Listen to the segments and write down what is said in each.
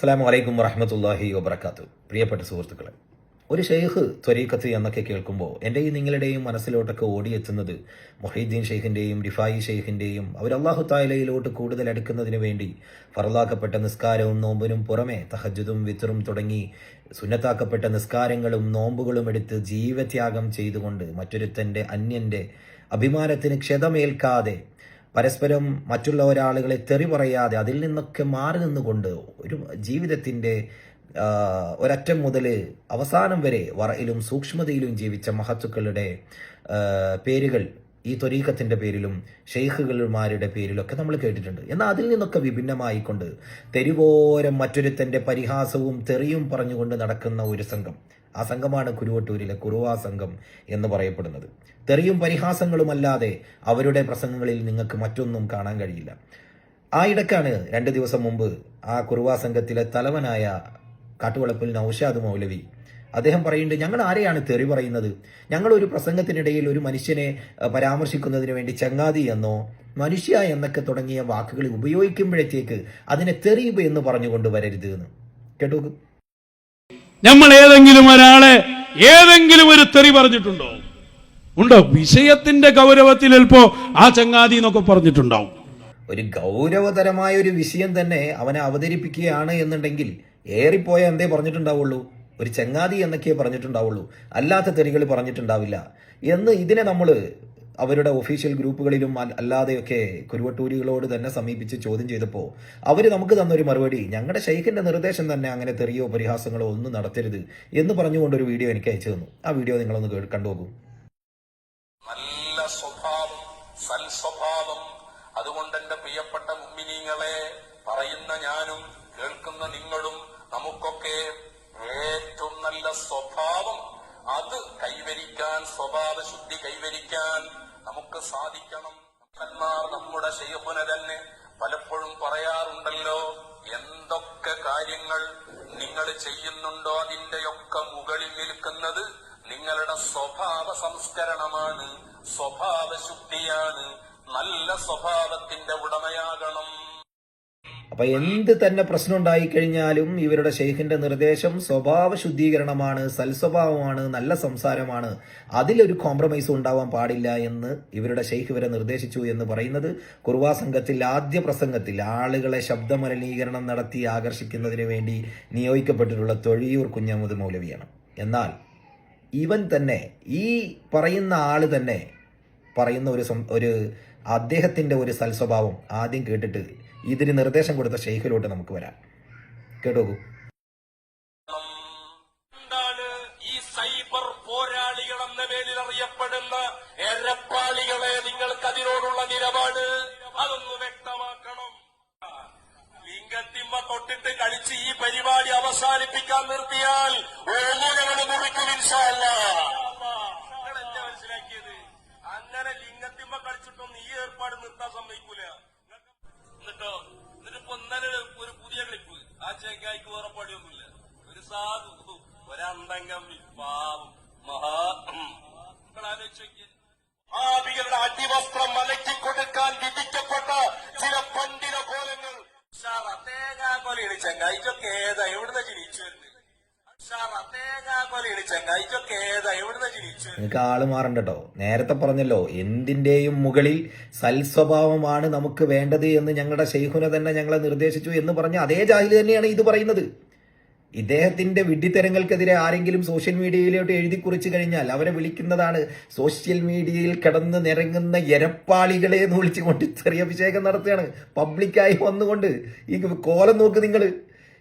അസ്സാം വലൈക്കും വറഹമത്തല്ലാഹി വബർക്കാത്തു പ്രിയപ്പെട്ട സുഹൃത്തുക്കളെ ഒരു ഷെയ്ഖ് ത്വരീഖത്ത് എന്നൊക്കെ കേൾക്കുമ്പോൾ എന്റെയും നിങ്ങളുടെയും മനസ്സിലോട്ടൊക്കെ ഓടിയെത്തുന്നത് മൊഹീദ്ദീൻ ഷെയ്ഖിന്റെയും റിഫായി ഷെയ്ഖിന്റെയും അവർ അള്ളാഹു തായാലയിലോട്ട് കൂടുതൽ അടുക്കുന്നതിന് വേണ്ടി ഫറലാക്കപ്പെട്ട നിസ്കാരവും നോമ്പിനും പുറമെ തഹജുദും വിത്തറും തുടങ്ങി സുന്നത്താക്കപ്പെട്ട നിസ്കാരങ്ങളും നോമ്പുകളും എടുത്ത് ജീവത്യാഗം ചെയ്തുകൊണ്ട് മറ്റൊരുത്തന്റെ അന്യന്റെ അഭിമാനത്തിന് ക്ഷതമേൽക്കാതെ പരസ്പരം മറ്റുള്ള ഒരാളുകളെ തെറി പറയാതെ അതിൽ നിന്നൊക്കെ മാറി നിന്നുകൊണ്ട് ഒരു ജീവിതത്തിന്റെ ഒരറ്റം മുതൽ അവസാനം വരെ വറയിലും സൂക്ഷ്മതയിലും ജീവിച്ച മഹത്തുക്കളുടെ പേരുകൾ ഈ ത്വരീഖത്തിന്റെ പേരിലും ഷെയ്ഖുകളുമാരുടെ പേരിലൊക്കെ നമ്മൾ കേട്ടിട്ടുണ്ട്. എന്നാൽ അതിൽ നിന്നൊക്കെ വിഭിന്നമായിക്കൊണ്ട് തെരുവോരം മറ്റൊരുത്തന്റെ പരിഹാസവും തെറിയും പറഞ്ഞുകൊണ്ട് നടക്കുന്ന ഒരു സംഘം. ആ സംഘമാണ് കുരുവട്ടൂരിലെ കുറുവാ സംഘം എന്ന് പറയപ്പെടുന്നത്. തെറിയും പരിഹാസങ്ങളുമല്ലാതെ അവരുടെ പ്രസംഗങ്ങളിൽ നിങ്ങൾക്ക് മറ്റൊന്നും കാണാൻ കഴിയില്ല. ആ ഇടക്കാണ് രണ്ട് ദിവസം മുമ്പ് ആ കുറുവാ സംഘത്തിലെ തലവനായ കാട്ടുവളപ്പിൽ നൌഷാദ് മൗലവി അദ്ദേഹം പറയുന്നുണ്ട് ഞങ്ങൾ ആരെയാണ് തെറി പറയുന്നത്? ഞങ്ങൾ ഒരു പ്രസംഗത്തിനിടയിൽ ഒരു മനുഷ്യനെ പരാമർശിക്കുന്നതിന് വേണ്ടി ചങ്ങാതി എന്നോ മനുഷ്യ എന്നൊക്കെ തുടങ്ങിയ വാക്കുകൾ ഉപയോഗിക്കുമ്പോഴത്തേക്ക് അതിനെ തെറിയുക എന്ന് പറഞ്ഞുകൊണ്ട് വരരുത് എന്ന്. കേട്ടു നമ്മൾ ഏതെങ്കിലും ഒരാളെ ഏതെങ്കിലും ഒരു തെറി പറഞ്ഞിട്ടുണ്ടോ? ഉണ്ടോ? വിഷയത്തിന്റെ ഗൗരവത്തിൽ ചിലപ്പോ ആ ചങ്ങാതി എന്നൊക്കെ പറഞ്ഞിട്ടുണ്ടാവും. ഒരു ഗൗരവതരമായ ഒരു വിഷയം തന്നെ അവനെ അവതരിപ്പിക്കുകയാണ് എന്നുണ്ടെങ്കിൽ ഏറിപ്പോയ എന്തേ പറഞ്ഞിട്ടുണ്ടാവുള്ളൂ? ഒരു ചങ്ങാതി എന്നൊക്കെ പറഞ്ഞിട്ടുണ്ടാവുള്ളൂ. അല്ലാത്ത തെറികൾ പറഞ്ഞിട്ടുണ്ടാവില്ല. എന്ന് ഇതിനെ നമ്മൾ അവരുടെ ഒഫീഷ്യൽ ഗ്രൂപ്പുകളിലും അല്ലാതെയൊക്കെ കുരുവട്ടൂരികളോട് തന്നെ സമീപിച്ച് ചോദ്യം ചെയ്തപ്പോൾ അവർ നമുക്ക് തന്നൊരു മറുപടി ഞങ്ങളുടെ ഷെയ്ഖിന്റെ നിർദ്ദേശം തന്നെ അങ്ങനെ തെറിയോ പരിഹാസങ്ങളോ ഒന്നും നടത്തരുത് എന്ന് പറഞ്ഞുകൊണ്ടൊരു വീഡിയോ എനിക്ക് അയച്ചു തന്നു. ആ വീഡിയോ നിങ്ങളൊന്ന് കണ്ടുപോകും നല്ല സ്വഭാവം സൽസ്വഭാവം. അതുകൊണ്ട് എന്റെ പ്രിയപ്പെട്ട മുമ്മിനീങ്ങളെ പറയുന്ന ഞാനും കേൾക്കുന്ന നിങ്ങളും നമുക്കൊക്കെ ഏറ്റവും നല്ല സ്വഭാവം. അത് കൈവരിക്കാൻ സ്വഭാവ ശുദ്ധി കൈവരിക്കാൻ നമുക്ക് സാധിക്കണം. മഹാന്മാർ നമ്മുടെ ശൈഹുന തന്നെ പലപ്പോഴും പറയാറുണ്ടല്ലോ എന്തൊക്കെ കാര്യങ്ങൾ നിങ്ങൾ ചെയ്യുന്നുണ്ടോ അതിന്റെയൊക്കെ മുകളിൽ നിൽക്കുന്നത് നിങ്ങളുടെ സ്വഭാവ സംസ്കരണമാണ് സ്വഭാവ ശുദ്ധിയാണ് നല്ല സ്വഭാവത്തിന്റെ ഉടമയാകണം. അപ്പൊ എന്ത് തന്നെ പ്രശ്നം ഉണ്ടായിക്കഴിഞ്ഞാലും ഇവരുടെ ഷെയ്ഖിന്റെ നിർദ്ദേശം സ്വഭാവ ശുദ്ധീകരണമാണ് സൽസ്വഭാവമാണ് നല്ല സംസാരമാണ്. അതിലൊരു കോംപ്രമൈസ് ഉണ്ടാവാൻ പാടില്ല എന്ന് ഇവരുടെ ഷെയ്ഖ് ഇവരെ നിർദ്ദേശിച്ചു എന്ന് പറയുന്നത് കുർവാ സംഘത്തിൽ ആദ്യ പ്രസംഗത്തിൽ ആളുകളെ ശബ്ദമലിനീകരണം നടത്തി ആകർഷിക്കുന്നതിന് വേണ്ടി നിയോഗിക്കപ്പെട്ടിട്ടുള്ള തൊഴിയൂർ കുഞ്ഞമുദ് മൗലവിയാണ്. എന്നാൽ ഇവൻ തന്നെ ഈ പറയുന്ന ആൾ തന്നെ പറയുന്ന ഒരു ഒരു അദ്ദേഹത്തിന്റെ ഒരു സൽസ്വഭാവം ആദ്യം കേട്ടിട്ട് ഇതിന് നിർദ്ദേശം കൊടുത്ത ഷെയ്ഖിലോട്ട് നമുക്ക് വരാം. കേട്ടോക്കൂ ഈ സൈബർ പോരാളികൾ എന്ന പേരിൽ അറിയപ്പെടുന്ന നിങ്ങൾക്ക് അതിനോടുള്ള നിലപാട്? അതൊന്ന് വ്യക്തമാക്കണം. ലിംഗത്തിമ്മ തൊട്ടിട്ട് ഈ പരിപാടി അവസാനിപ്പിക്കാൻ നിർത്തിയാൽ ഓരോ മുറിക്കും ഇൻഷാല്ല എന്റെ മനസ്സിലാക്കിയത് അങ്ങനെ ലിംഗത്തിമ്മ കളിച്ചിട്ടൊന്നും ഈ ഏർപ്പാട് നിർത്താൻ സമ്മതിക്കൂല എന്നിട്ടോ? എന്നിട്ടിപ്പോ ഇന്നലെ ഒരു പുതിയ ക്ലിപ്പ് ആ ചെങ്ങായിക്ക് വേറെ പടിയൊന്നുമില്ല ഒരു സാധു. ഒരന്തംഗം പാവം. മഹാ ആലോചിച്ച് നോക്കിയേ ആപികളുടെ അടിവസ്ത്രം മലക്കി കൊടുക്കാൻ വിധിക്കപ്പെട്ട ചില പണ്ഡിത കോലങ്ങൾ. ഷാറ തേങ്ങാക്കൊലയാണ് ചെങ്ങായിച്ചൊക്കെ ഏതാ? എവിടുന്ന ജനിച്ചു വരുന്നത്? ഷാറ നിങ്ങൾക്ക് ആൾ മാറണ്ട നേരത്തെ പറഞ്ഞല്ലോ എന്തിന്റെയും മുകളിൽ സൽസ്വഭാവമാണ് നമുക്ക് വേണ്ടത് എന്ന് ഞങ്ങളുടെ ഷെയ്ഖുന തന്നെ ഞങ്ങളെ നിർദ്ദേശിച്ചു എന്ന് പറഞ്ഞ അതേ ജാഹിൽ തന്നെയാണ് ഇത് പറയുന്നത്. ഇദ്ദേഹത്തിന്റെ വിഡ്ഢിത്തരങ്ങൾക്കെതിരെ ആരെങ്കിലും സോഷ്യൽ മീഡിയയിലോട്ട് എഴുതി കുറിച്ചു കഴിഞ്ഞാൽ അവരെ വിളിക്കുന്നതാണ് സോഷ്യൽ മീഡിയയിൽ കിടന്ന് നിരങ്ങുന്ന എരപ്പാളികളെ എന്ന് വിളിച്ചുകൊണ്ട് ചെറിയ അഭിഷേകം നടത്തുകയാണ്. പബ്ലിക്കായി വന്നുകൊണ്ട് ഈ കോലം നോക്ക് നിങ്ങൾ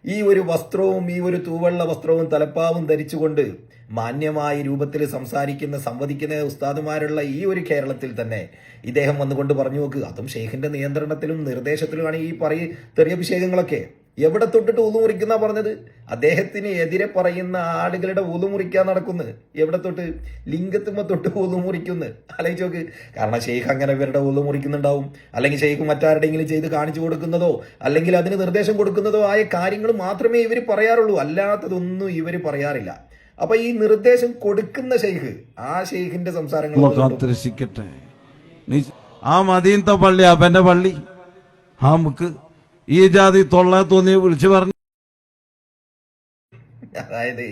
ഈ ഒരു വസ്ത്രവും ഈ ഒരു തൂവെള്ള വസ്ത്രവും തലപ്പാവും ധരിച്ചുകൊണ്ട് മാന്യമായ രൂപത്തിൽ സംസാരിക്കുന്ന സംവദിക്കുന്ന ഉസ്താദുമാരുള്ള ഈ ഒരു കേരളത്തിൽ തന്നെ ഇദ്ദേഹം വന്നുകൊണ്ട് പറഞ്ഞു നോക്ക്. അതും ഷെയ്ഖിന്റെ നിയന്ത്രണത്തിലും നിർദ്ദേശത്തിലുമാണ് ഈ പറയ തെറിയഭിഷേകങ്ങളൊക്കെ. എവിടെ തൊട്ടിട്ട് ഊതു മുറിക്കുന്ന പറഞ്ഞത്? അദ്ദേഹത്തിന് എതിരെ പറയുന്ന ആളുകളുടെ ഊതു മുറിക്കാൻ നടക്കുന്നു. എവിടെ തൊട്ട്? ലിംഗത്തുമ്മ തൊട്ട് ഊതു മുറിക്കുന്നു ആലോചിച്ച് നോക്ക്. കാരണം ഷെയ്ഖ് അങ്ങനെ ഇവരുടെ ഊതു മുറിക്കുന്നുണ്ടാവും അല്ലെങ്കിൽ ഷെയ്ഖ് മറ്റാരുടെങ്കിലും ചെയ്ത് കാണിച്ചു കൊടുക്കുന്നതോ അല്ലെങ്കിൽ അതിന് നിർദ്ദേശം കൊടുക്കുന്നതോ ആയ കാര്യങ്ങൾ മാത്രമേ ഇവർ പറയാറുള്ളൂ. അല്ലാത്തതൊന്നും ഇവർ പറയാറില്ല. അപ്പൊ ഈ നിർദ്ദേശം കൊടുക്കുന്ന ഷെയ്ഖ് ആ ഷെയ്ഖിന്റെ സംസാരങ്ങൾ കാത്തിരക്ഷിക്കട്ടെ. ആ മദീനത്തെ പള്ളി അവന്റെ പള്ളി. ആ നമുക്ക് ഈ ജാതി തൊള്ള തോന്നി വിളിച്ചു പറഞ്ഞു. അതായത്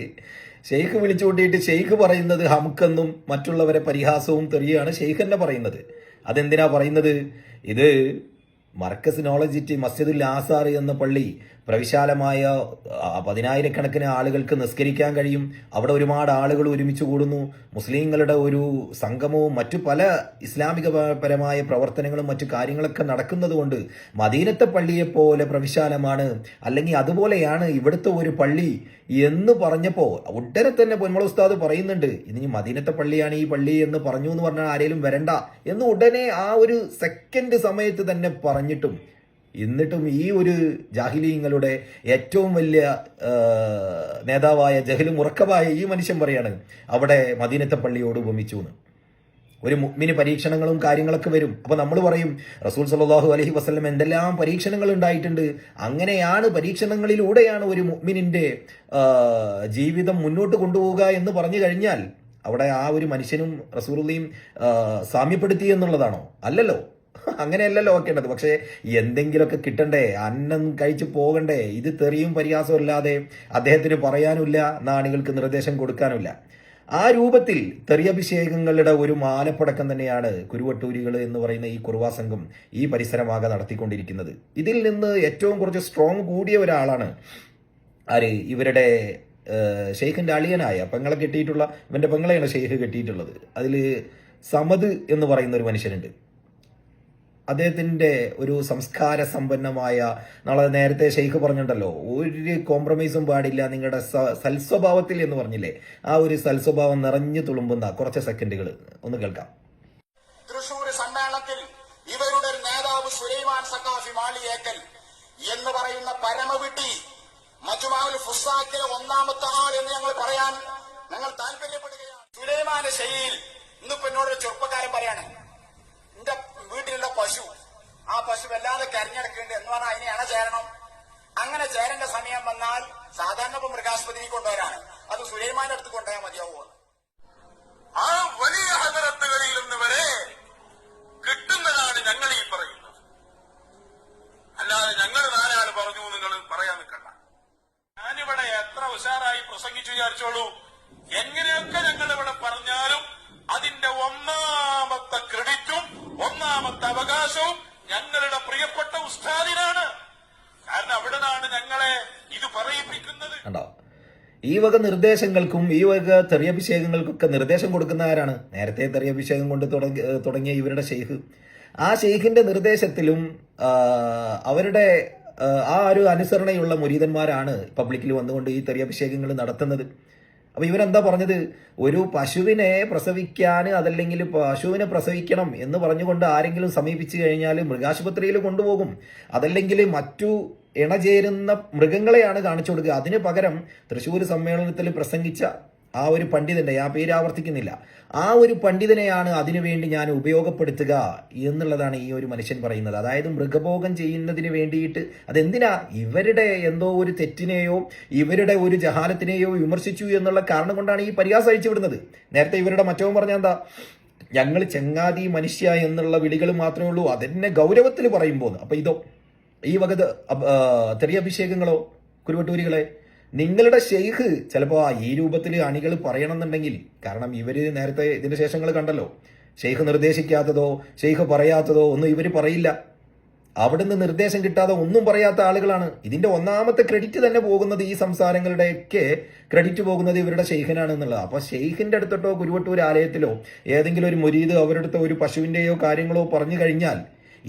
ഷെയ്ഖ് വിളിച്ചു കൂട്ടിയിട്ട് ഷെയ്ഖ് പറയുന്നത് ഹമുക്കെന്നും മറ്റുള്ളവരെ പരിഹാസവും തെറിയാണ് ഷെയ്ഖ് തന്നെ പറയുന്നത്. അതെന്തിനാ പറയുന്നത്? ഇത് മർക്കസ് നോളജിറ്റി മസ്ജിദുൽ ആസാർ എന്ന പള്ളി പ്രവിശാലമായ പതിനായിരക്കണക്കിന് ആളുകൾക്ക് നിസ്കരിക്കാൻ കഴിയും. അവിടെ ഒരുപാട് ആളുകൾ ഒരുമിച്ച് കൂടുന്നു. മുസ്ലിങ്ങളുടെ ഒരു സംഗമവും മറ്റു പല ഇസ്ലാമിക പരമായ പ്രവർത്തനങ്ങളും മറ്റു കാര്യങ്ങളൊക്കെ നടക്കുന്നത് കൊണ്ട് മദീനത്തെ പള്ളിയെപ്പോലെ പ്രവിശാലമാണ് അല്ലെങ്കിൽ അതുപോലെയാണ് ഇവിടുത്തെ ഒരു പള്ളി എന്ന് പറഞ്ഞപ്പോൾ ഉടനെ തന്നെ പൊന്മള ഉസ്താദ് പറയുന്നുണ്ട് ഇനി മദീനത്തെ പള്ളിയാണ് ഈ പള്ളി എന്ന് പറഞ്ഞു എന്ന് പറഞ്ഞാൽ ആരെങ്കിലും വരണ്ട എന്ന് ഉടനെ ആ ഒരു സെക്കൻഡ് സമയത്ത് തന്നെ പറഞ്ഞിട്ടും എന്നിട്ടും ഈ ഒരു ജാഹിലീങ്ങളുടെ ഏറ്റവും വലിയ നേതാവായ ജഹലും ഉറക്കമായ ഈ മനുഷ്യൻ പറയാണ് അവിടെ മദീനത്തെ പള്ളിയോട് ഉപമിച്ചു എന്ന് ഒരു മുഗ്മിന് പരീക്ഷണങ്ങളും കാര്യങ്ങളൊക്കെ വരും. അപ്പൊ നമ്മൾ പറയും റസൂൽ സല്ലല്ലാഹു അലഹി വസ്ലം എന്തെല്ലാം പരീക്ഷണങ്ങൾ ഉണ്ടായിട്ടുണ്ട്. അങ്ങനെയാണ് പരീക്ഷണങ്ങളിലൂടെയാണ് ഒരു മിനിന്റെ ജീവിതം മുന്നോട്ട് കൊണ്ടുപോവുക എന്ന് പറഞ്ഞു കഴിഞ്ഞാൽ അവിടെ ആ ഒരു മനുഷ്യനും റസൂറുദ്ദീം സാമ്യപ്പെടുത്തി എന്നുള്ളതാണോ? അല്ലല്ലോ. അങ്ങനെയല്ലല്ലോ ഓക്കേണ്ടത് പക്ഷേ എന്തെങ്കിലുമൊക്കെ കിട്ടണ്ടേ? അന്നം കഴിച്ചു പോകണ്ടേ? ഇത് തെറിയും പരിഹാസവും അല്ലാതെ അദ്ദേഹത്തിന് പറയാനുമില്ല നാണികൾക്ക് നിർദ്ദേശം കൊടുക്കാനുമില്ല. ആ രൂപത്തിൽ തെറിയഭിഷേകങ്ങളുടെ ഒരു മാലപ്പടക്കം തന്നെയാണ് കുരുവട്ടൂരികൾ എന്ന് പറയുന്ന ഈ കുറുവാ സംഘം ഈ പരിസരമാകെ നടത്തിക്കൊണ്ടിരിക്കുന്നത്. ഇതിൽ നിന്ന് ഏറ്റവും കുറച്ച് സ്ട്രോങ് കൂടിയ ഒരാളാണ് ആര്? ഇവരുടെ ഷെയ്ഖിന്റെ അളിയനായ പെങ്ങളെ കെട്ടിയിട്ടുള്ള ഇവന്റെ പെങ്ങളെയാണ് ഷെയ്ഖ് കെട്ടിയിട്ടുള്ളത്. അതിൽ സമദ് എന്ന് പറയുന്ന ഒരു മനുഷ്യനുണ്ട്. അദ്ദേഹത്തിന്റെ ഒരു സംസ്കാര സമ്പന്നമായ നാളെ നേരത്തെ ഷെയ്ഖ് പറഞ്ഞിട്ടുണ്ടല്ലോ ഒരു കോംപ്രമൈസും പാടില്ല നിങ്ങളുടെ സൽസ്വഭാവത്തിൽ എന്ന് പറഞ്ഞില്ലേ? ആ ഒരു സൽസ്വഭാവം നിറഞ്ഞു തുളുമ്പുന്ന കുറച്ച് സെക്കൻഡുകൾ ഒന്ന് കേൾക്കാം. തൃശൂർ സമ്മേളനത്തിൽ ഇവരുടെ നേതാവ് സുലൈമാൻ സക്കാഫി മാളിയേക്കൽ എന്ന് പറയുന്ന പരമവിട്ടി മജുമാവിൽ ഒന്നാമത്തെ ആൾ എന്ന് ഞങ്ങൾ പറയാൻ ഞങ്ങൾ താല്പര്യപ്പെടുകയാണ്. സുലൈമാന്റെ ശൈലിയിൽ ഇന്നിപ്പോ എന്നോടൊരു ചെറുപ്പക്കാരൻ പറയാണ് വീട്ടിലുള്ള പശു. ആ പശു വല്ലാതെ കരഞ്ഞെടുക്കുന്നുണ്ട്. എന്ന് പറഞ്ഞാൽ അതിനെ അണ ചേരണം? അങ്ങനെ ചേരേണ്ട സമയം വന്നാൽ സാധാരണ ഇപ്പൊ മൃഗാസ്പത്രിയിൽ കൊണ്ടുവരാണ്. അത് സുലൈമാന്റെ അടുത്ത് കൊണ്ടുപോയാൽ മതിയാവുമോ? ആ വലിയ ഹദരത്തുകളിൽ നിന്ന് വരെ കിട്ടുന്നതാണ് ഞങ്ങൾ ഈ പറയുന്നത്. അല്ലാതെ ഞങ്ങൾ നാലാൾ പറഞ്ഞു നിങ്ങൾ പറയാൻ നിൽക്കണ്ട. ഞാനിവിടെ എത്ര ഉഷാറായി പ്രസംഗിച്ചു വിചാരിച്ചോളൂ. എങ്ങനെയൊക്കെ ഞങ്ങൾ ഇവിടെ പറഞ്ഞാലും അതിന്റെ ഒന്നാമത്തെ ക്രെഡിറ്റും ഒന്നാമത്തെ അവകാശവും ഞങ്ങളുടെ പ്രിയപ്പെട്ട ഉസ്താദിനാണ്. കാരണം അവിടുന്നാണ് ഞങ്ങളെ ഇത് പറയിപ്പിക്കുന്നത്. കണ്ടോ? ഈ വക നിർദ്ദേശങ്ങൾക്കും ഈ വക തെറിയഭിഷേകങ്ങൾക്കൊക്കെ നിർദ്ദേശം കൊടുക്കുന്ന ആരാണ്? നേരത്തെ തെറിയഭിഷേകം കൊണ്ട് തുടങ്ങി തുടങ്ങിയ ഇവരുടെ ഷെയ്ഖ് ആ ഷെയ്ഖിന്റെ നിർദ്ദേശത്തിലും അവരുടെ ആ ഒരു അനുസരണയുള്ള മുരീതന്മാരാണ് പബ്ലിക്കിൽ വന്നുകൊണ്ട് ഈ തെറിയഭിഷേകങ്ങൾ നടത്തുന്നത്. അപ്പൊ ഇവരെന്താ പറഞ്ഞത്? ഒരു പശുവിനെ പ്രസവിക്കാൻ അതല്ലെങ്കിൽ പശുവിനെ പ്രസവിക്കണം എന്ന് പറഞ്ഞുകൊണ്ട് ആരെങ്കിലും സമീപിച്ചു കഴിഞ്ഞാൽ മൃഗാശുപത്രിയിൽ കൊണ്ടുപോകും. അതല്ലെങ്കിൽ മറ്റു ഇണചേരുന്ന മൃഗങ്ങളെയാണ് കാണിച്ചു കൊടുക്കുക. അതിന് പകരം തൃശ്ശൂർ സമ്മേളനത്തിൽ പ്രസംഗിച്ച ആ ഒരു പണ്ഡിതന്റെ ആ പേര് ആവർത്തിക്കുന്നില്ല. ആ ഒരു പണ്ഡിതനെയാണ് അതിനുവേണ്ടി ഞാൻ ഉപയോഗപ്പെടുത്തുക എന്നുള്ളതാണ് ഈ ഒരു മനുഷ്യൻ പറയുന്നത്. അതായത് മൃഗഭോഗം ചെയ്യുന്നതിന് വേണ്ടിയിട്ട് അതെന്തിനാ? ഇവരുടെ എന്തോ ഒരു തെറ്റിനെയോ ഇവരുടെ ഒരു ജഹാലത്തിനെയോ വിമർശിച്ചു എന്നുള്ള കാരണം കൊണ്ടാണ് ഈ പരിഹാസം അഴിച്ചു വിടുന്നത്. നേരത്തെ ഇവരുടെ മറ്റവും പറഞ്ഞ എന്താ? ഞങ്ങൾ ചെങ്ങാതി മനുഷ്യ എന്നുള്ള വിളികൾ മാത്രമേ ഉള്ളൂ. അതെന്നെ ഗൗരവത്തിൽ പറയുമ്പോൾ അപ്പൊ ഇതോ ഈ വകത് തെറിയഭിഷേകങ്ങളോ കുരുവട്ടൂരികളെ നിങ്ങളുടെ ഷെയ്ഖ് ചിലപ്പോൾ ഈ രൂപത്തിൽ അണികൾ പറയണമെന്നുണ്ടെങ്കിൽ കാരണം ഇവർ നേരത്തെ ഇതിന്റെ ശേഷങ്ങൾ കണ്ടല്ലോ. ഷെയ്ഖ് നിർദ്ദേശിക്കാത്തതോ ഷെയ്ഖ് പറയാത്തതോ ഒന്നും ഇവർ പറയില്ല. അവിടുന്ന് നിർദ്ദേശം കിട്ടാതെ ഒന്നും പറയാത്ത ആളുകളാണ്. ഇതിന്റെ ഒന്നാമത്തെ ക്രെഡിറ്റ് തന്നെ പോകുന്നത് ഈ സംസാരങ്ങളുടെയൊക്കെ ക്രെഡിറ്റ് പോകുന്നത് ഇവരുടെ ഷെയ്ഖിനാണ് എന്നുള്ളത്. അപ്പൊ ഷെയ്ഖിന്റെ അടുത്തോട്ടോ കുരുവട്ടൂർ ആലയത്തിലോ ഏതെങ്കിലും ഒരു മുരീദ് അവരുടെ ഒരു പശുവിന്റെയോ കാര്യങ്ങളോ പറഞ്ഞു കഴിഞ്ഞാൽ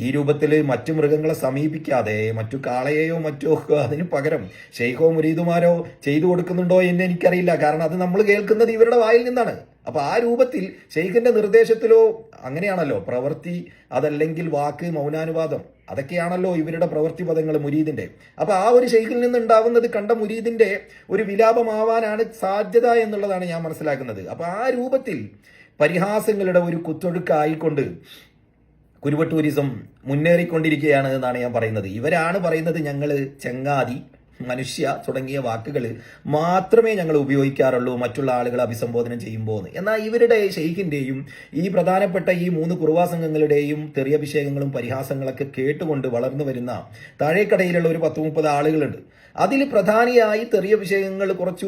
ഈ രൂപത്തിൽ മറ്റു മൃഗങ്ങളെ സമീപിക്കാതെ മറ്റു കാളയെയോ മറ്റോ അതിന് പകരം ഷെയ്ഖോ മുരീദുമാരോ ചെയ്തു കൊടുക്കുന്നുണ്ടോ എന്ന് എനിക്കറിയില്ല. കാരണം അത് നമ്മൾ കേൾക്കുന്നത് ഇവരുടെ വായിൽ നിന്നാണ്. അപ്പൊ ആ രൂപത്തിൽ ഷെയ്ഖിന്റെ നിർദ്ദേശത്തിലോ അങ്ങനെയാണല്ലോ പ്രവൃത്തി അതല്ലെങ്കിൽ വാക്ക് മൗനാനുവാദം അതൊക്കെയാണല്ലോ ഇവരുടെ പ്രവൃത്തി പദങ്ങൾ മുരീദിന്റെ. അപ്പൊ ആ ഒരു ഷെയ്ഖിൽ നിന്ന് ഉണ്ടാവുന്നത് കണ്ട മുരീദിന്റെ ഒരു വിലാപമാവാനാണ് സാധ്യത എന്നുള്ളതാണ് ഞാൻ മനസ്സിലാക്കുന്നത്. അപ്പൊ ആ രൂപത്തിൽ പരിഹാസങ്ങളുടെ ഒരു കുത്തൊഴുക്കായിക്കൊണ്ട് കുരുവ ടൂറിസം മുന്നേറിക്കൊണ്ടിരിക്കുകയാണ് എന്നാണ് ഞാൻ പറയുന്നത്. ഇവരാണ് പറയുന്നത് ഞങ്ങൾ ചെങ്ങാതി. മനുഷ്യ തുടങ്ങിയ വാക്കുകൾ മാത്രമേ ഞങ്ങൾ ഉപയോഗിക്കാറുള്ളൂ മറ്റുള്ള ആളുകളെ അഭിസംബോധന ചെയ്യുമ്പോൾ എന്നാൽ ഇവരുടെ ഷെയ്ഖിന്റെയും ഈ പ്രധാനപ്പെട്ട ഈ മൂന്ന് കുറുവാ സംഘങ്ങളുടെയും തെറിയഭിഷേകങ്ങളും പരിഹാസങ്ങളൊക്കെ കേട്ടുകൊണ്ട് വളർന്നു വരുന്ന താഴേക്കടയിലുള്ള ഒരു പത്ത് മുപ്പത് ആളുകളുണ്ട്. അതിൽ പ്രധാനിയായി തെറിയഭിഷേകങ്ങൾ കുറച്ചു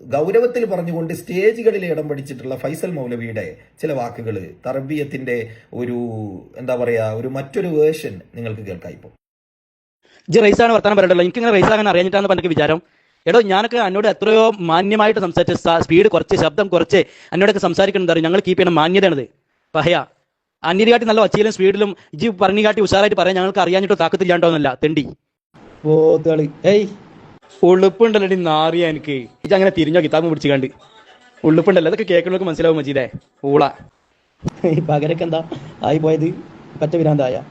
ഗൗരവത്തിൽ പറഞ്ഞുകൊണ്ട് സ്റ്റേജുകളിൽ ഇടം പിടിച്ചിട്ടുള്ള ഫൈസൽ മൗലവിയുടെ ചില വാക്കുകൾ തർബീയത്തിന്റെ ഒരു എന്താ പറയാ ഒരു മറ്റൊരു വേർഷൻ നിങ്ങൾക്ക് കേൾക്കാം ഇപ്പോൾ. ഇജ്ജ് റൈസാണ് വർത്താനം പറയണ്ടല്ലോ. എനിക്ക് ഇങ്ങനെ റൈസ് ആകാൻ അറിയാഞ്ഞിട്ടാന്ന് പറഞ്ഞ വിചാരം. എടോ ഞാനൊക്കെ എന്നോട് എത്രയോ മാന്യമായിട്ട് സംസാരിച്ച് സ്പീഡ് കുറച്ച് ശബ്ദം കുറച്ച് എന്നോടൊക്കെ എന്താ ഞങ്ങൾ കീപ്പ് ചെയ്യണം മാന്യതയാണത്. പഹയ. അന്യരികാട്ടി നല്ല ഒച്ചയിലും സ്പീഡിലും ഇജ്ജ് പറഞ്ഞു കാട്ടി ഉഷാറായിട്ട് പറയാൻ ഞങ്ങൾക്ക് അറിയാഞ്ഞിട്ടോ താക്കത്തില്ലാണ്ടോന്നല്ല തെണ്ടി. ഓ തളി ഏയ്. ഉള്ളുപ്പുണ്ടല്ലോ നാറിയ എനിക്ക്. ഇജ്ജ് അങ്ങനെ തിരിഞ്ഞോ കിതാബ് പിടിച്ചു കണ്ട് ഉള്ളുപ്പുണ്ടല്ലോ അതൊക്കെ കേൾക്കുന്നവർക്ക് മനസ്സിലാവും മജീദേ. ഊള. ഈ പകരൊക്കെന്താ ആയി പോയത് പറ്റ വിരാന്തായ.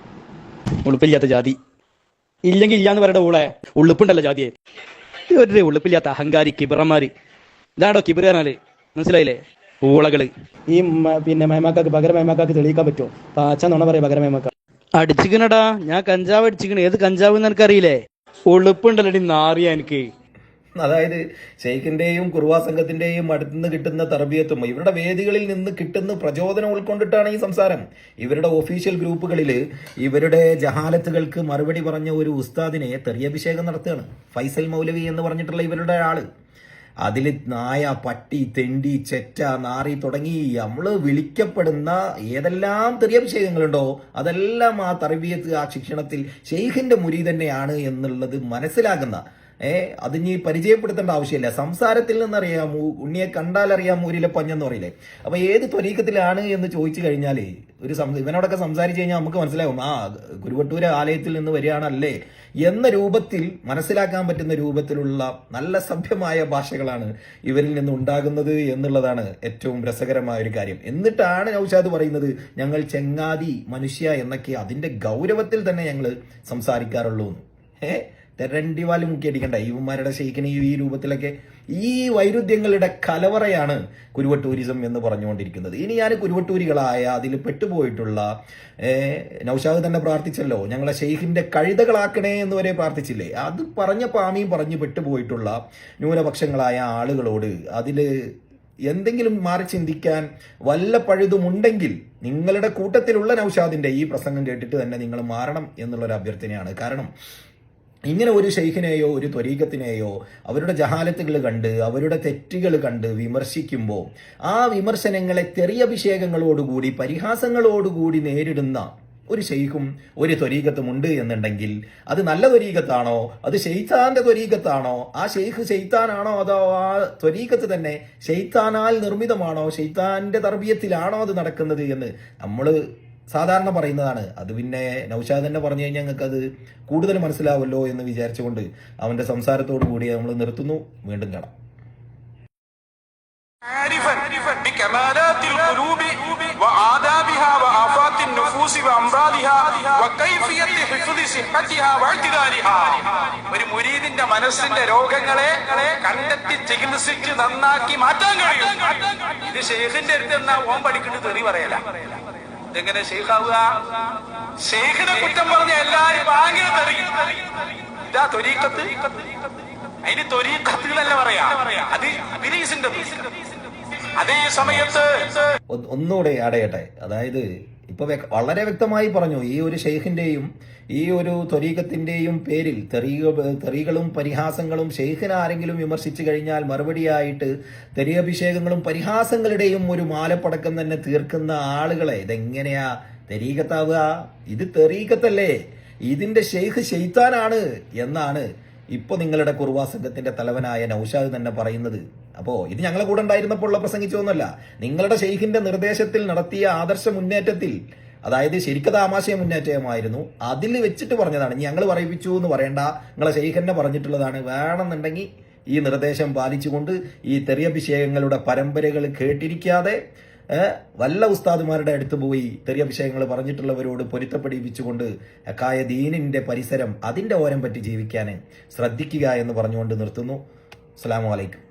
ഉളുപ്പില്ലാത്ത ജാതി. ഇല്ലെങ്കിൽ ഇല്ലാന്ന് പറയുടെ ഊളെ ഉള്ളുപ്പുണ്ടല്ലോ ജാതിയെ. ഒരു ഉള്ളിപ്പില്ലാത്ത അഹങ്കാരി കിബറന്മാര്. ഇതാണോ കിബിർ പറഞ്ഞാൽ? മനസ്സിലായില്ലേ? ഊളകൾ. ഈ പിന്നെ മേമാക്കാക്ക് പകര മേമാക്കാക്ക് തെളിയിക്കാൻ പറ്റുമോ? പാച്ച നുണ പറയാ പകരം മേമാക്ക അടിച്ചിക്കണടാ. ഞാൻ കഞ്ചാവ് അടിച്ചിക്കണ. ഏത് കഞ്ചാവ് എന്ന് എനിക്കറിയില്ലേ? ഉളുപ്പുണ്ടല്ലോ നാറിയ എനിക്ക്. അതായത് ഷെയ്ഖിന്റെയും സംഘത്തിന്റെയും അടുത്ത് നിന്ന് കിട്ടുന്ന തർബിയത്തും ഇവരുടെ വേദികളിൽ നിന്ന് കിട്ടുന്ന പ്രചോദനം ഉൾക്കൊണ്ടിട്ടാണ് ഈ സംസാരം. ഇവരുടെ ഒഫീഷ്യൽ ഗ്രൂപ്പുകളിൽ ഇവരുടെ ജഹാലത്തുകൾക്ക് മറുപടി പറഞ്ഞ ഒരു ഉസ്താദിനെ തെറിയഭിഷേകം നടത്തുകയാണ്. ഫൈസൽ മൗലവി എന്ന് പറഞ്ഞിട്ടുള്ള ഇവരുടെ ആൾ. അതിൽ നായ പട്ടി തെണ്ടി ചെറ്റ നാറി തുടങ്ങി നമ്മൾ വിളിക്കപ്പെടുന്ന ഏതെല്ലാം തെറിയഭിഷേകങ്ങളുണ്ടോ അതെല്ലാം ആ തർബിയത്ത് ആ ശിക്ഷണത്തിൽ ഷെയ്ഖിന്റെ മുരി തന്നെയാണ് എന്നുള്ളത് മനസ്സിലാകുന്ന ഏ അത് ഇനി പരിചയപ്പെടുത്തേണ്ട ആവശ്യമില്ല. സംസാരത്തിൽ നിന്നറിയാം ഉണ്ണിയെ കണ്ടാൽ അറിയാം ഊരിലെ പഞ്ഞെന്ന് പറയില്ലേ. അപ്പൊ ഏത് ത്വരീക്കത്തിലാണ് എന്ന് ചോദിച്ചു കഴിഞ്ഞാൽ ഒരു ഇവനോടൊക്കെ സംസാരിച്ചു കഴിഞ്ഞാൽ നമുക്ക് മനസ്സിലാവും ആ ഗുരുവട്ടൂര് ആലയത്തിൽ നിന്ന് വരികയാണല്ലേ എന്ന രൂപത്തിൽ മനസ്സിലാക്കാൻ പറ്റുന്ന രൂപത്തിലുള്ള നല്ല സഭ്യമായ ഭാഷകളാണ് ഇവരിൽ നിന്ന് ഉണ്ടാകുന്നത് എന്നുള്ളതാണ് ഏറ്റവും രസകരമായ ഒരു കാര്യം. എന്നിട്ടാണ് നൌഷാദ് പറയുന്നത് ഞങ്ങൾ ചെങ്ങാതി മനുഷ്യ എന്നൊക്കെ അതിന്റെ ഗൗരവത്തിൽ തന്നെ ഞങ്ങൾ സംസാരിക്കാറുള്ളൂ എന്ന് ഏ തെരണ്ടിവാൽ മുക്കിയടിക്കണ്ട. ഇവന്മാരുടെ ഷെയ്ക്കിന് ഈ രൂപത്തിലൊക്കെ ഈ വൈരുദ്ധ്യങ്ങളുടെ കലവറയാണ് കുരുവട്ടൂരിസം എന്ന് പറഞ്ഞുകൊണ്ടിരിക്കുന്നത്. ഇനി ഞാൻ കുരുവട്ടൂരികളായ അതിൽ പെട്ടുപോയിട്ടുള്ള നൗഷാദ് തന്നെ പ്രാർത്ഥിച്ചല്ലോ. ഞങ്ങളെ ഷെയ്ഖിന്റെ കഴുതകളാക്കണേ എന്ന് വരെ പ്രാർത്ഥിച്ചില്ലേ? അത് പറഞ്ഞ പാമിയും പറഞ്ഞ് പെട്ടുപോയിട്ടുള്ള ന്യൂനപക്ഷങ്ങളായ ആളുകളോട് അതിൽ എന്തെങ്കിലും മാറി ചിന്തിക്കാൻ വല്ല പഴുതുമുണ്ടെങ്കിൽ നിങ്ങളുടെ കൂട്ടത്തിലുള്ള നൗഷാദിന്റെ ഈ പ്രസംഗം കേട്ടിട്ട് തന്നെ നിങ്ങൾ മാറണം എന്നുള്ളൊരു അഭ്യർത്ഥനയാണ്. കാരണം ഇങ്ങനെ ഒരു ഷെയ്ഖിനെയോ ഒരു ത്വരീകത്തിനെയോ അവരുടെ ജഹാലത്തുകൾ കണ്ട് അവരുടെ തെറ്റുകൾ കണ്ട് വിമർശിക്കുമ്പോൾ ആ വിമർശനങ്ങളെ തെറിയഭിഷേകങ്ങളോടുകൂടി പരിഹാസങ്ങളോടുകൂടി നേരിടുന്ന ഒരു ഷെയ്ഖും ഒരു ത്വരീകത്തും ഉണ്ട് എന്നുണ്ടെങ്കിൽ അത് നല്ല ത്വരീകത്താണോ അത് ഷെയ്ത്താന്റെ ത്വരീകത്താണോ ആ ഷെയ്ഖ് ഷെയ്ത്താനാണോ അതോ ആ ത്വരീകത്ത് തന്നെ ഷെയ്ത്താനാൽ നിർമ്മിതമാണോ? ഷെയ്ത്താന്റെ തർബീയത്തിലാണോ അത് നടക്കുന്നത് എന്ന് നമ്മൾ സാധാരണ പറയുന്നതാണ്. അത് പിന്നെ നൌഷാദ് തന്നെ പറഞ്ഞു കഴിഞ്ഞാൽ ഞങ്ങൾക്കത് കൂടുതൽ മനസ്സിലാവല്ലോ എന്ന് വിചാരിച്ചുകൊണ്ട് അവന്റെ സംസാരത്തോട് കൂടി നമ്മൾ നിർത്തുന്നു. വീണ്ടും കാണാം. ഒരു മുരീദിന്റെ മനസ്സിന്റെ രോഗങ്ങളെ കണ്ടെത്തി ചികിത്സിച്ച് നന്നാക്കി മാറ്റാൻ കഴിയും. ഇത് ഷെയ്ഖിന്റെ അടുത്ത് എന്നാ ഓം പഠിക്കുന്നത് തെറി പറയല. ഇതെങ്ങനെ ഷെയ്ഖാവുക ഷെയ്ഖിനെ കുറ്റം പറഞ്ഞ എല്ലാരും ഭയങ്കര ഇതാ തൊരീക്കത്ത് അതിന് തൊരീക്കത്തുകളല്ല പറയാ. അത് ബിലീസിന്റെ അതേ സമയത്ത് ഒന്ന് ഒന്നുകൂടെ അടയട്ടെ അതായത് ഇപ്പൊ വളരെ വ്യക്തമായി പറഞ്ഞു. ഈ ഒരു ഷെയ്ഖിന്റെയും ഈ ഒരു ത്വരീകത്തിന്റെയും പേരിൽ തെറിക തെറികളും പരിഹാസങ്ങളും ഷെയ്ഖിനെ ആരെങ്കിലും വിമർശിച്ചു കഴിഞ്ഞാൽ മറുപടിയായിട്ട് തെരിയഭിഷേകങ്ങളും പരിഹാസങ്ങളുടെയും ഒരു മാലപ്പടക്കം തന്നെ തീർക്കുന്ന ആളുകളെ ഇതെങ്ങനെയാ തെരീകത്താവുക ഇത് തെറീകത്തല്ലേ ഇതിന്റെ ഷെയ്ഖ് ഷെയ്ത്താനാണ് എന്നാണ് ഇപ്പോൾ നിങ്ങളുടെ കുറുവാ സംഘത്തിന്റെ തലവനായ നൌഷാദ് തന്നെ പറയുന്നത്. അപ്പോ ഇത് ഞങ്ങളെ കൂടെ ഉണ്ടായിരുന്നപ്പോൾ ഉള്ള പ്രസംഗിച്ചൊന്നുമല്ല നിങ്ങളുടെ ഷെയ്ഖിന്റെ നിർദ്ദേശത്തിൽ നടത്തിയ ആദർശ മുന്നേറ്റത്തിൽ അതായത് ശരിക്കത് ആമാശയ മുന്നേറ്റമായിരുന്നു അതിൽ വെച്ചിട്ട് പറഞ്ഞതാണ്. ഞങ്ങൾ പറയിപ്പിച്ചു എന്ന് പറയണ്ട. നിങ്ങളെ ഷെയ്ഖന്നെ പറഞ്ഞിട്ടുള്ളതാണ്. വേണമെന്നുണ്ടെങ്കിൽ ഈ നിർദ്ദേശം പാലിച്ചുകൊണ്ട് ഈ തെറിയഭിഷേകങ്ങളുടെ പരമ്പരകൾ കേട്ടിരിക്കാതെ വല്ല ഉസ്താദുമാരുടെ അടുത്ത് പോയി തെറിയഭിഷേകങ്ങൾ പറഞ്ഞിട്ടുള്ളവരോട് പൊരുത്തപ്പെടിപ്പിച്ചുകൊണ്ട് അക്കായ ദീനിന്റെ പരിസരം അതിന്റെ ഓരം പറ്റി ജീവിക്കാൻ ശ്രദ്ധിക്കുക എന്ന് പറഞ്ഞുകൊണ്ട് നിർത്തുന്നു. അസ്സാം വലൈക്കും